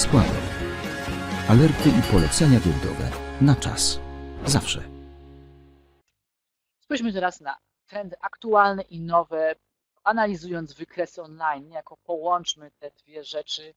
składek. Alerty i polecenia giełdowe na czas. Zawsze. Spójrzmy teraz na trendy aktualne i nowe, analizując wykresy online, niejako połączmy te dwie rzeczy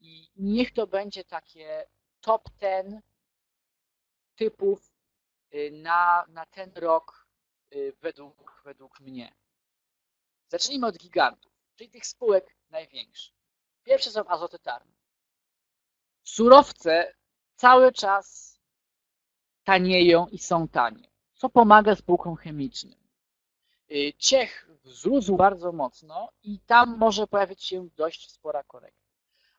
i niech to będzie takie top 10 typów y, na, na ten rok y, według, według mnie. Zacznijmy od gigantów, czyli tych spółek największych. Pierwsze są azoty tarne. Surowce cały czas tanieją i są tanie, co pomaga spółkom chemicznym. Y, Ciech wzrósł bardzo mocno i tam może pojawić się dość spora korekta.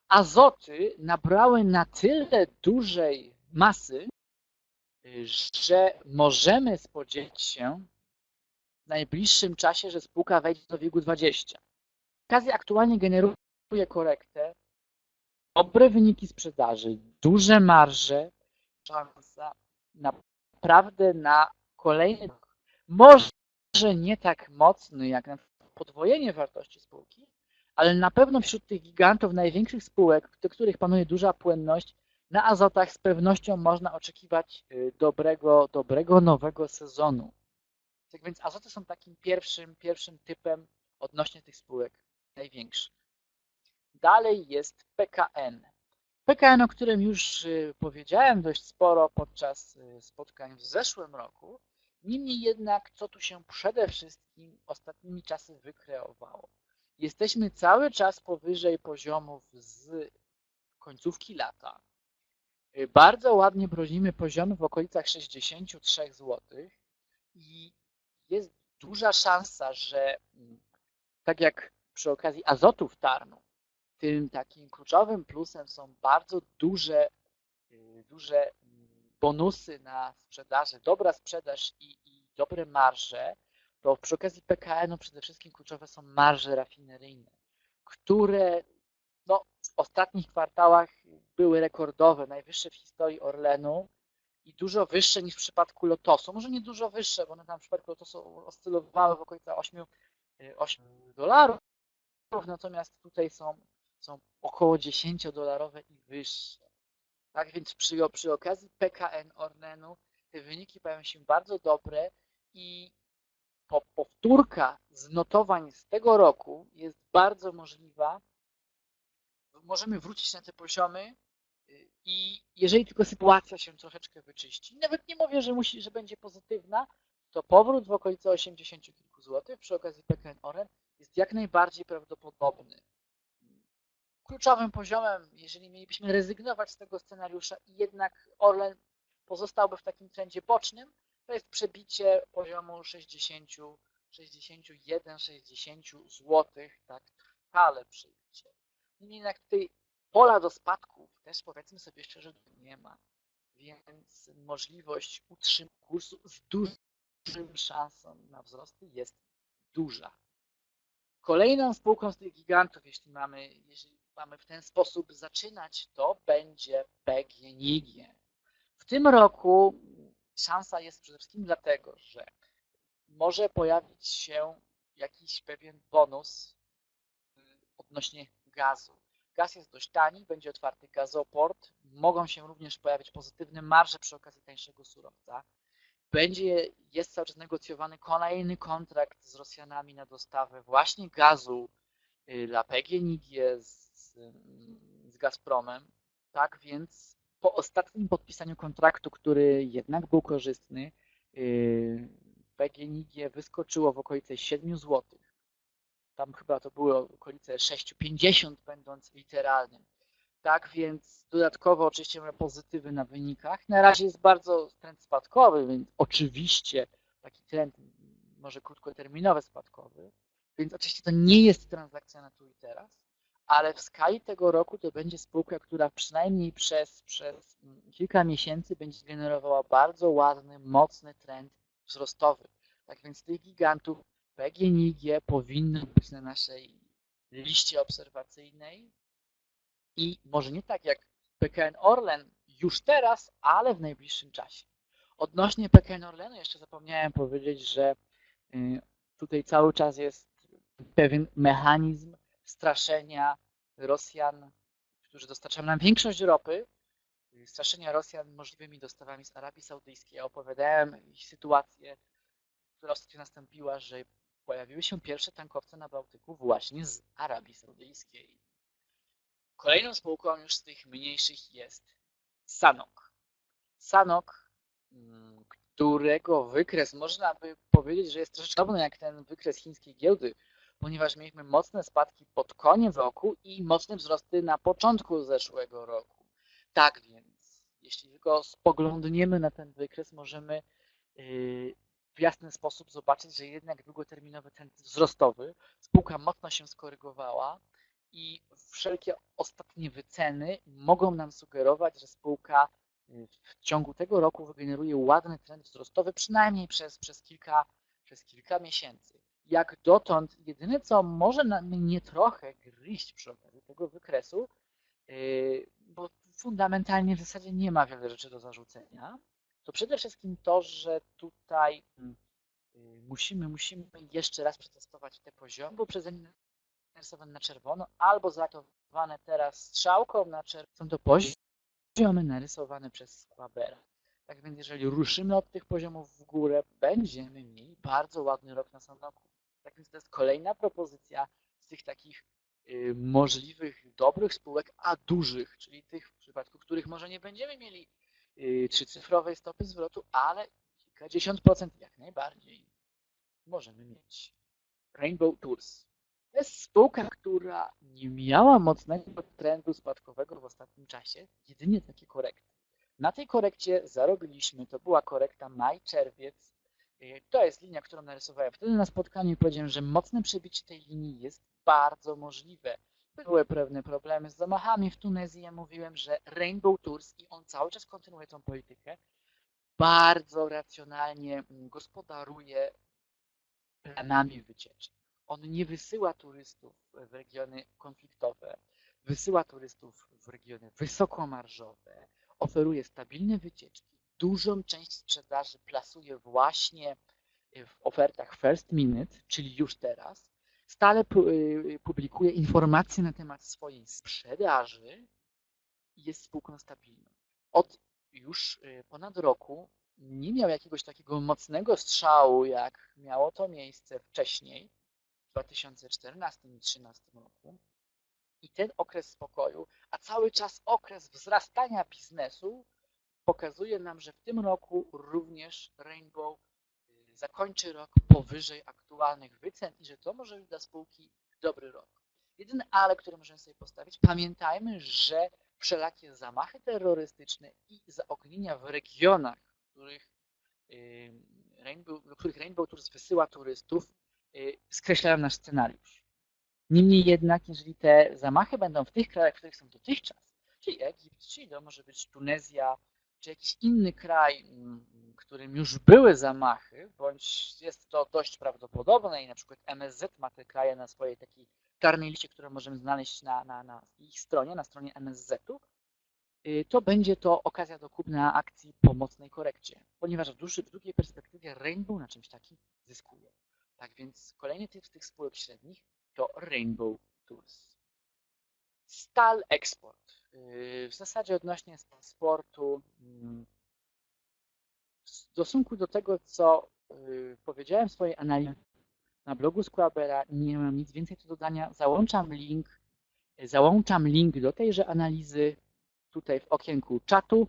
Azoty nabrały na tyle dużej masy, y, że możemy spodziewać się w najbliższym czasie, że spółka wejdzie do biegu 20. Okazja aktualnie generuje korektę, dobre wyniki sprzedaży, duże marże, szansa naprawdę na kolejny rok. Może nie tak mocny jak na podwojenie wartości spółki, ale na pewno wśród tych gigantów największych spółek, do których panuje duża płynność, na azotach z pewnością można oczekiwać y, dobrego, dobrego nowego sezonu. Tak więc azoty są takim pierwszym, pierwszym typem odnośnie tych spółek największych. Dalej jest PKN. PKN, o którym już y, powiedziałem dość sporo podczas y, spotkań w zeszłym roku, niemniej jednak, co tu się przede wszystkim ostatnimi czasy wykreowało. Jesteśmy cały czas powyżej poziomów z końcówki lata. Y, Bardzo ładnie bronimy poziomy w okolicach 63 zł i jest duża szansa, że mm, tak jak przy okazji azotów tarnu, tym takim kluczowym plusem są bardzo duże, y, duże mm, bonusy na sprzedaży, dobra sprzedaż i, i dobre marże, to przy okazji PKN-u przede wszystkim kluczowe są marże rafineryjne, które no, w ostatnich kwartałach były rekordowe, najwyższe w historii Orlenu i dużo wyższe niż w przypadku Lotosu. Może nie dużo wyższe, bo one tam w przypadku Lotosu oscylowały w okolicach 8, y, 8 dolarów, natomiast tutaj są są około 10-dolarowe i wyższe. Tak więc przy, przy okazji PKN Orlenu te wyniki pojawią się bardzo dobre i po, powtórka z notowań z tego roku jest bardzo możliwa. Możemy wrócić na te poziomy y, i jeżeli tylko sytuacja się troszeczkę wyczyści, nawet nie mówię, że musi, że będzie pozytywna, to powrót w okolice 80 kilku złotych przy okazji PKN Orlen jest jak najbardziej prawdopodobny kluczowym poziomem, jeżeli mielibyśmy rezygnować z tego scenariusza i jednak Orlen pozostałby w takim trendzie bocznym, to jest przebicie poziomu 60, 61, 60 zł, tak trwale przebicie. Niemniej jednak tutaj pola do spadków też powiedzmy sobie szczerze nie ma, więc możliwość utrzymania kursu z dużym szansą na wzrosty jest duża. Kolejną spółką z tych gigantów, jeśli mamy, jeśli mamy w ten sposób zaczynać, to będzie PGNiG. W tym roku szansa jest przede wszystkim dlatego, że może pojawić się jakiś pewien bonus y, odnośnie gazu. Gaz jest dość tani, będzie otwarty gazoport, mogą się również pojawić pozytywne marże przy okazji tańszego surowca. Będzie, jest cały czas negocjowany kolejny kontrakt z Rosjanami na dostawę właśnie gazu dla PGNiG z, z, Gazpromem. Tak więc po ostatnim podpisaniu kontraktu, który jednak był korzystny, y, PGNiG wyskoczyło w okolice 7 zł. Tam chyba to było okolice 6,50 będąc literalnym. Tak więc dodatkowo oczywiście mamy pozytywy na wynikach. Na razie jest bardzo trend spadkowy, więc oczywiście taki trend może krótkoterminowy spadkowy. Więc oczywiście to nie jest transakcja na tu i teraz, ale w skali tego roku to będzie spółka, która przynajmniej przez, przez kilka miesięcy będzie generowała bardzo ładny, mocny trend wzrostowy. Tak więc tych gigantów PGNiG powinno być na naszej liście obserwacyjnej i może nie tak jak PKN Orlen już teraz, ale w najbliższym czasie. Odnośnie PKN Orlenu jeszcze zapomniałem powiedzieć, że y, tutaj cały czas jest pewien mechanizm straszenia Rosjan którzy dostarczają nam większość ropy, straszenia Rosjan możliwymi dostawami z Arabii Saudyjskiej. Opowiadałem ich sytuację, która ostatnio nastąpiła, że pojawiły się pierwsze tankowce na Bałtyku właśnie z Arabii Saudyjskiej. Kolejną spółką już z tych mniejszych jest Sanok. Sanok, mm, którego wykres można by powiedzieć, że jest troszeczkę podobny jak ten wykres chińskiej giełdy, ponieważ mieliśmy mocne spadki pod koniec roku i mocne wzrosty na początku zeszłego roku. Tak więc, jeśli tylko spoglądniemy na ten wykres, możemy yy, w jasny sposób zobaczyć, że jednak długoterminowy trend wzrostowy, spółka mocno się skorygowała i wszelkie ostatnie wyceny mogą nam sugerować, że spółka y, w ciągu tego roku wygeneruje ładny trend wzrostowy, przynajmniej przez, przez, kilka, przez kilka miesięcy. Jak dotąd, jedyne co może mnie trochę gryźć przy okazji tego wykresu, yy, bo fundamentalnie w zasadzie nie ma wiele rzeczy do zarzucenia, to przede wszystkim to, że tutaj mm, y, musimy, musimy jeszcze raz przetestować te poziomy, bo przeze mnie narysowane na czerwono, albo zlatowane teraz strzałką na czerwono. Są to poziomy narysowane przez Squabera. Tak więc jeżeli ruszymy od tych poziomów w górę, będziemy mieli bardzo ładny rok na Sanoku. Tak więc to jest kolejna propozycja z tych takich y, możliwych dobrych spółek, a dużych, czyli tych w przypadku których może nie będziemy mieli y, trzycyfrowej stopy zwrotu, ale kilkadziesiąt procent jak najbardziej możemy mieć. Rainbow Tours. To jest spółka, która nie miała mocnego trendu spadkowego w ostatnim czasie, jedynie takie korekty. Na tej korekcie zarobiliśmy, to była korekta maj-czerwiec. Y, To jest linia, którą narysowałem wtedy na spotkaniu i powiedziałem, że mocne przebicie tej linii jest bardzo możliwe. Były pewne problemy z zamachami w Tunezji. Ja mówiłem, że Rainbow Tours i on cały czas kontynuuje tą politykę. Bardzo racjonalnie mm, gospodaruje planami wycieczek. On nie wysyła turystów w regiony konfliktowe, wysyła turystów w regiony wysokomarżowe, oferuje stabilne wycieczki. Dużą część sprzedaży plasuje właśnie w ofertach first minute, czyli już teraz. Stale y, publikuje informacje na temat swojej sprzedaży i jest spółką stabilną. Od już y, ponad roku nie miał jakiegoś takiego mocnego strzału, jak miało to miejsce wcześniej, w 2014 i 2013 roku. I ten okres spokoju, a cały czas okres wzrastania biznesu pokazuje nam, że w tym roku również Rainbow y, zakończy rok powyżej aktualnych wycen i że to może być dla spółki dobry rok. Jedyne ale, które możemy sobie postawić, pamiętajmy, że wszelakie zamachy terrorystyczne i zaognienia w regionach, w których y, Rainbow, do których Rainbow Tours wysyła turystów, y, skreślają nasz scenariusz. Niemniej jednak, jeżeli te zamachy będą w tych krajach, w których są dotychczas, czyli Egipt, czyli to może być Tunezja, czy jakiś inny kraj, mm, którym już były zamachy, bądź jest to dość prawdopodobne i na przykład MSZ ma te kraje na swojej takiej czarnej liście, którą możemy znaleźć na, na, na ich stronie, na stronie MSZ-u, y, to będzie to okazja do kupna akcji po mocnej korekcie, ponieważ w, dłuższej, w długiej perspektywie Rainbow na czymś takim zyskuje. Tak więc kolejny typ z tych spółek średnich to Rainbow Tours. Stal Export. Yy, W zasadzie odnośnie sportu, mm, w stosunku do tego, co yy, powiedziałem w swojej analizie na blogu Squabera, nie mam nic więcej do dodania. Załączam link, załączam link do tejże analizy tutaj w okienku czatu.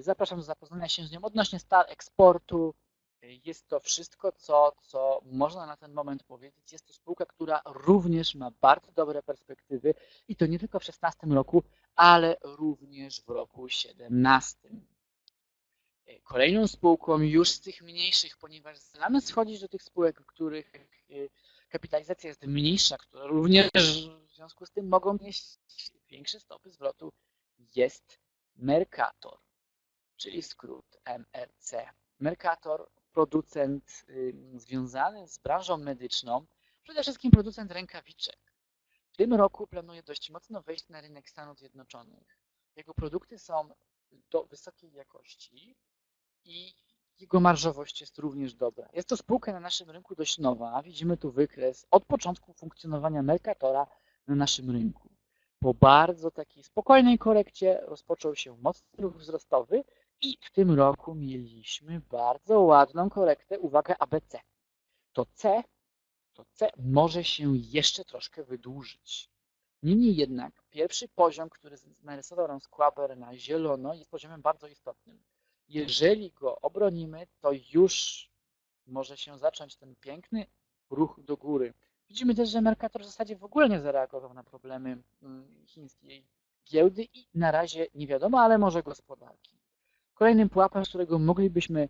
Zapraszam do zapoznania się z nią odnośnie Stal Exportu. Jest to wszystko, co, co można na ten moment powiedzieć. Jest to spółka, która również ma bardzo dobre perspektywy i to nie tylko w 2016 roku, ale również w roku 2017. Kolejną spółką już z tych mniejszych, ponieważ zaczynamy schodzić do tych spółek, których y, kapitalizacja jest mniejsza, które również w związku z tym mogą mieć większe stopy zwrotu, jest Mercator, czyli skrót MRC. Mercator, producent związany z branżą medyczną, przede wszystkim producent rękawiczek. Tym roku planuje dość mocno wejść na rynek Stanów Zjednoczonych. Jego produkty są do wysokiej jakości i jego marżowość jest również dobra. Jest to spółka na naszym rynku dość nowa. Widzimy tu wykres od początku funkcjonowania Mercatora na naszym rynku. po bardzo takiej spokojnej korekcie rozpoczął się mocny ruch wzrostowy i w tym roku mieliśmy bardzo ładną korektę, uwaga, ABC. To C, to C może się jeszcze troszkę wydłużyć. Niemniej jednak pierwszy poziom, który narysował nam Squaber na zielono jest poziomem bardzo istotnym. Jeżeli go obronimy, to już może się zacząć ten piękny ruch do góry. Widzimy też, że Mercator w zasadzie w ogóle nie zareagował na problemy mm, chińskiej giełdy i na razie nie wiadomo, ale może gospodarki. Kolejnym pułapem, z którego moglibyśmy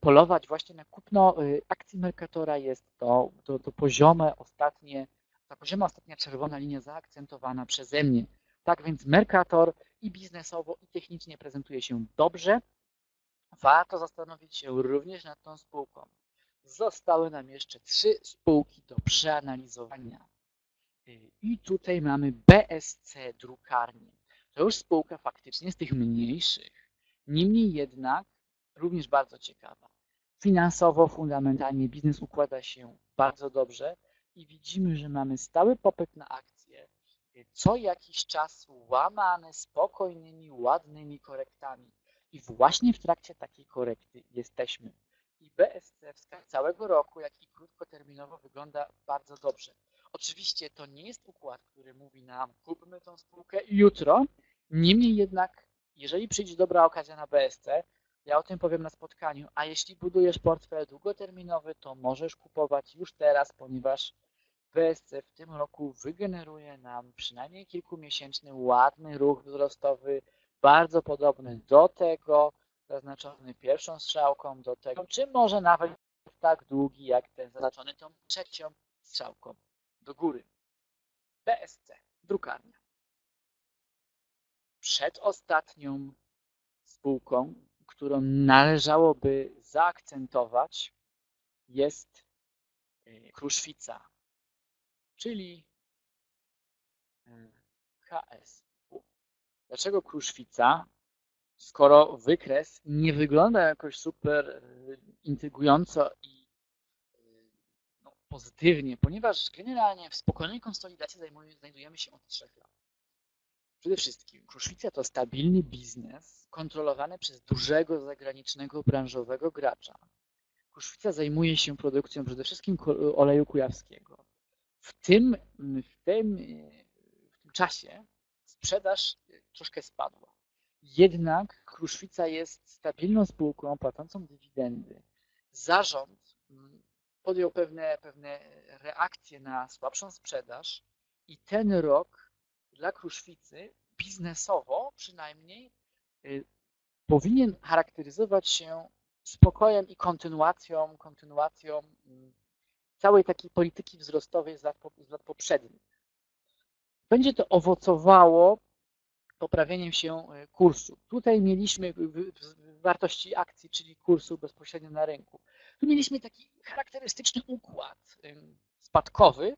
polować właśnie na kupno y, akcji Mercatora jest to, to, to poziome ostatnie, ta pozioma ostatnia czerwona linia zaakcentowana przeze mnie. Tak więc Mercator i biznesowo i technicznie prezentuje się dobrze. Warto zastanowić się również nad tą spółką. Zostały nam jeszcze trzy spółki do przeanalizowania. Y, I tutaj mamy BSC Drukarnię. To już spółka faktycznie z tych mniejszych. Niemniej jednak również bardzo ciekawa. Finansowo, fundamentalnie biznes układa się bardzo dobrze i widzimy, że mamy stały popyt na akcje, co jakiś czas łamane spokojnymi, ładnymi korektami. I właśnie w trakcie takiej korekty jesteśmy i BSC w skali całego roku, jak i krótkoterminowo wygląda bardzo dobrze. Oczywiście to nie jest układ, który mówi nam kupmy tą spółkę jutro, niemniej jednak jeżeli przyjdzie dobra okazja na BSC, ja o tym powiem na spotkaniu, a jeśli budujesz portfel długoterminowy, to możesz kupować już teraz, ponieważ BSC w tym roku wygeneruje nam przynajmniej kilkumiesięczny ładny ruch wzrostowy, bardzo podobny do tego, zaznaczony pierwszą strzałką do tego, czy może nawet tak długi jak ten zaznaczony tą trzecią strzałką do góry. BSC, drukarnia. Przedostatnią spółką, którą należałoby zaakcentować jest y, Kruszwica, czyli y, KS. Dlaczego Kruszwica? skoro wykres nie wygląda jakoś super e, intrygująco i e, no, pozytywnie, ponieważ generalnie w spokojnej konsolidacji znajdujemy się od trzech lat. Przede wszystkim Kruszwica to stabilny biznes kontrolowany przez dużego zagranicznego branżowego gracza. Kruszwica zajmuje się produkcją przede wszystkim oleju kujawskiego. W tym, w tym, w tym czasie sprzedaż troszkę spadła. Jednak Kruszwica jest stabilną spółką płacącą dywidendy. Zarząd mm, podjął pewne, pewne reakcje na słabszą sprzedaż i ten rok dla Kruszwicy biznesowo przynajmniej y, powinien charakteryzować się spokojem i kontynuacją, kontynuacją mm, całej takiej polityki wzrostowej z lat, z lat poprzednich. Będzie to owocowało poprawieniem się e, kursu. Tutaj mieliśmy wartości akcji, czyli kursu bezpośrednio na rynku. Tu mieliśmy taki charakterystyczny układ spadkowy,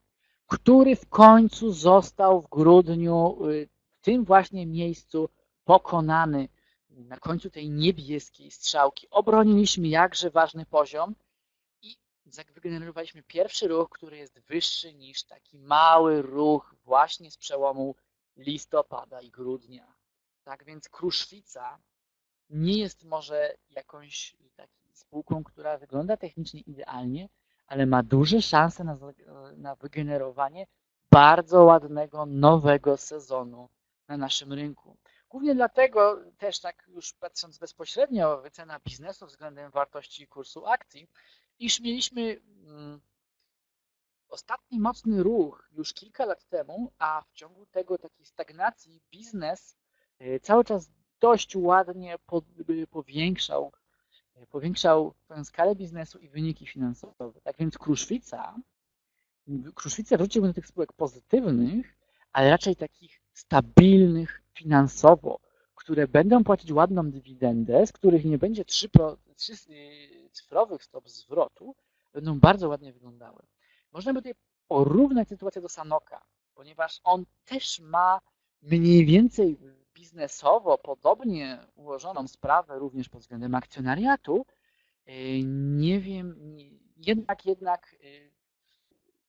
który w końcu został w grudniu e, w tym właśnie miejscu pokonany na końcu tej niebieskiej strzałki. Obroniliśmy jakże ważny poziom i wygenerowaliśmy pierwszy ruch, który jest wyższy niż taki mały ruch właśnie z przełomu listopada i grudnia. Tak więc Kruszwica nie jest może jakąś taką spółką, która wygląda technicznie idealnie, ale ma duże szanse na, na wygenerowanie bardzo ładnego, nowego sezonu na naszym rynku. Głównie dlatego też tak już patrząc bezpośrednio wycena biznesu względem wartości kursu akcji, iż mieliśmy mm, ostatni mocny ruch już kilka lat temu, a w ciągu tego takiej stagnacji biznes e, cały czas dość ładnie e, powiększał, powiększał tę skalę biznesu i wyniki finansowe. Tak więc Kruszwica, Kruszwicę wróciłbym do tych spółek pozytywnych, ale raczej takich stabilnych finansowo, które będą płacić ładną dywidendę, z których nie będzie 3, 3 cyfrowych stop zwrotu, będą bardzo ładnie wyglądały. Można by tutaj porównać sytuację do Sanoka, ponieważ on też ma mniej więcej biznesowo podobnie ułożoną sprawę również pod względem akcjonariatu. Y, nie wiem, jednak, jednak y,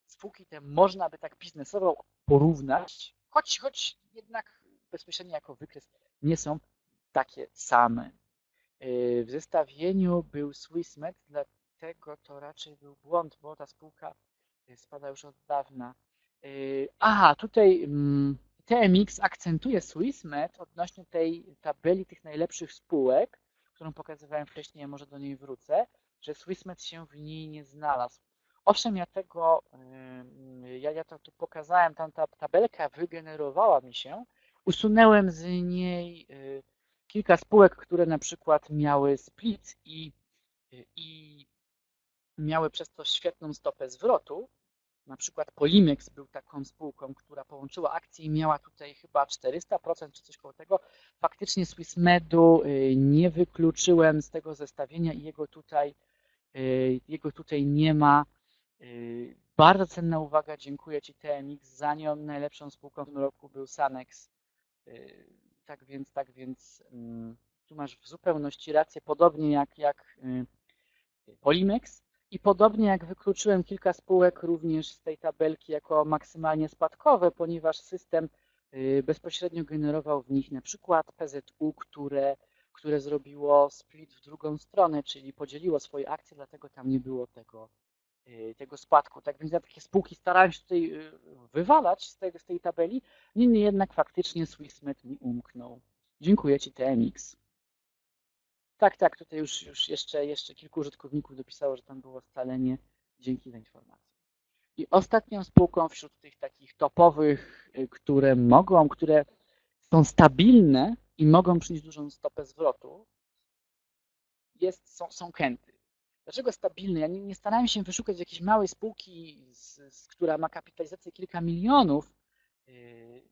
spółki te można by tak biznesowo porównać, choć, choć jednak bezpośrednio jako wykres nie są takie same. Yy, W zestawieniu był Swissmed, dlatego to raczej był błąd, bo ta spółka spada już od dawna. Aha, tutaj mm, TMX akcentuje Swissmed odnośnie tej tabeli tych najlepszych spółek, którą pokazywałem wcześniej, może do niej wrócę, że Swissmed się w niej nie znalazł. Owszem, ja tego, ja, ja to tu pokazałem, tam ta tabelka wygenerowała mi się, usunąłem z niej yy, kilka spółek, które na przykład miały split i, i miały przez to świetną stopę zwrotu. Na przykład Polimex był taką spółką, która połączyła akcje i miała tutaj chyba 400% czy coś koło tego. Faktycznie Swissmedu y, nie wykluczyłem z tego zestawienia i jego tutaj, y, jego tutaj nie ma. Y, Bardzo cenna uwaga, dziękuję Ci TMX za nią. Najlepszą spółką w tym roku był Sanex. Tak więc, tak więc mm, tu masz w zupełności rację, podobnie jak, jak Polimex i podobnie jak wykluczyłem kilka spółek również z tej tabelki jako maksymalnie spadkowe, ponieważ system y, bezpośrednio generował w nich na przykład PZU, które, które zrobiło split w drugą stronę, czyli podzieliło swoje akcje, dlatego tam nie było tego, y, tego spadku. Tak więc ja takie spółki starałem się tutaj y, wywalać z tej, z tej tabeli, niemniej jednak faktycznie Swissmed mi umknął. Dziękuję Ci TMX. Tak, tak, tutaj już, już jeszcze, jeszcze kilku użytkowników dopisało, że tam było scalenie. Dzięki za informację. I ostatnią spółką wśród tych takich topowych, y, które mogą, które są stabilne i mogą przynieść dużą stopę zwrotu, jest, są, są Kenty. Dlaczego stabilne? Ja nie, nie starałem się wyszukać jakiejś małej spółki, z, z, która ma kapitalizację kilka milionów,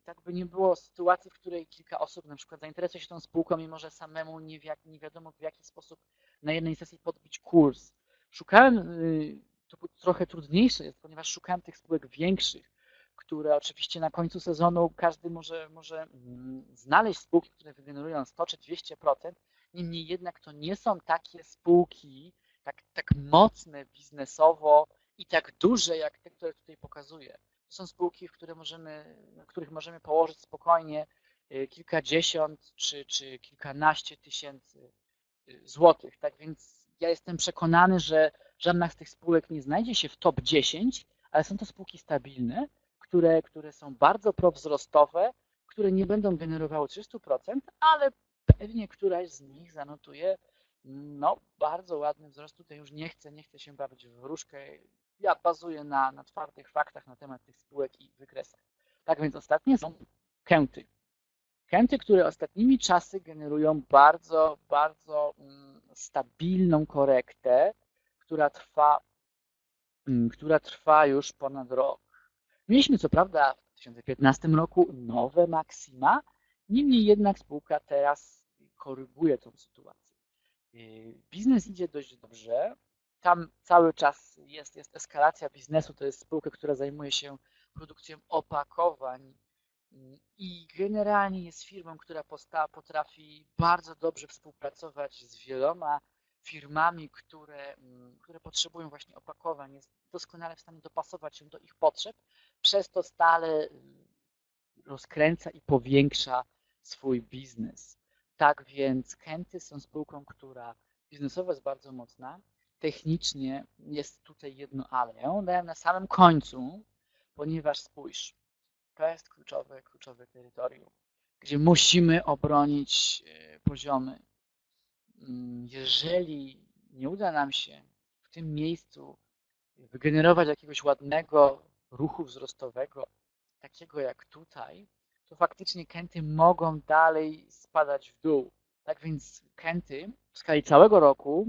tak by nie było sytuacji, w której kilka osób na przykład zainteresuje się tą spółką i może samemu nie, wi nie wiadomo w jaki sposób na jednej sesji podbić kurs. Szukałem, yy, to trochę trudniejsze jest, ponieważ szukałem tych spółek większych, które oczywiście na końcu sezonu każdy może, może mm, znaleźć spółki, które wygenerują 100 czy 200%, niemniej jednak to nie są takie spółki tak, tak mocne biznesowo i tak duże jak te, które tutaj pokazuję. To są spółki, w które możemy, których możemy położyć spokojnie y, kilkadziesiąt czy, czy kilkanaście tysięcy y, złotych. Tak więc ja jestem przekonany, że żadna z tych spółek nie znajdzie się w top 10, ale są to spółki stabilne, które, które są bardzo prowzrostowe, które nie będą generowały 300%, ale pewnie któraś z nich zanotuje no, bardzo ładny wzrost. Tutaj już nie chcę, nie chcę się bawić w wróżkę. Ja bazuję na, na twardych faktach na temat tych spółek i wykresach. Tak więc ostatnie są kęty. Kęty, które ostatnimi czasy generują bardzo, bardzo mm, stabilną korektę, która trwa, mm, która trwa już ponad rok. Mieliśmy co prawda w 2015 roku nowe maksima, niemniej jednak spółka teraz koryguje tą sytuację. Yy, Biznes idzie dość dobrze. Tam cały czas jest, jest eskalacja biznesu. To jest spółka, która zajmuje się produkcją opakowań yy, i generalnie jest firmą, która potrafi bardzo dobrze współpracować z wieloma firmami, które, mm, które potrzebują właśnie opakowań. Jest doskonale w stanie dopasować się do ich potrzeb, przez to stale yy, rozkręca i powiększa swój biznes. Tak więc Kenty są spółką, która biznesowo jest bardzo mocna. Technicznie jest tutaj jedno ale. Ja ją dałem na samym końcu, ponieważ spójrz, to jest kluczowe, kluczowe terytorium, gdzie musimy obronić e, poziomy. Mm, Jeżeli nie uda nam się w tym miejscu wygenerować jakiegoś ładnego ruchu wzrostowego, takiego jak tutaj, to faktycznie Kenty mogą dalej spadać w dół. Tak więc Kenty w skali całego roku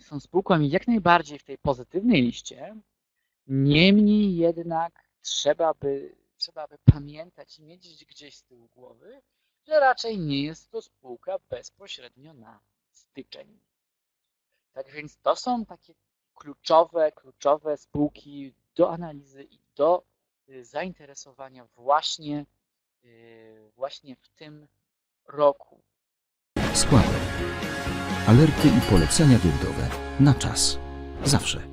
są spółką jak najbardziej w tej pozytywnej liście. Niemniej jednak trzeba by, trzeba by pamiętać i mieć gdzieś z tyłu głowy, że raczej nie jest to spółka bezpośrednio na styczeń. Tak więc to są takie kluczowe, kluczowe spółki do analizy i do y, zainteresowania właśnie, y, właśnie w tym roku. Alerty i polecenia giełdowe. Na czas. Zawsze.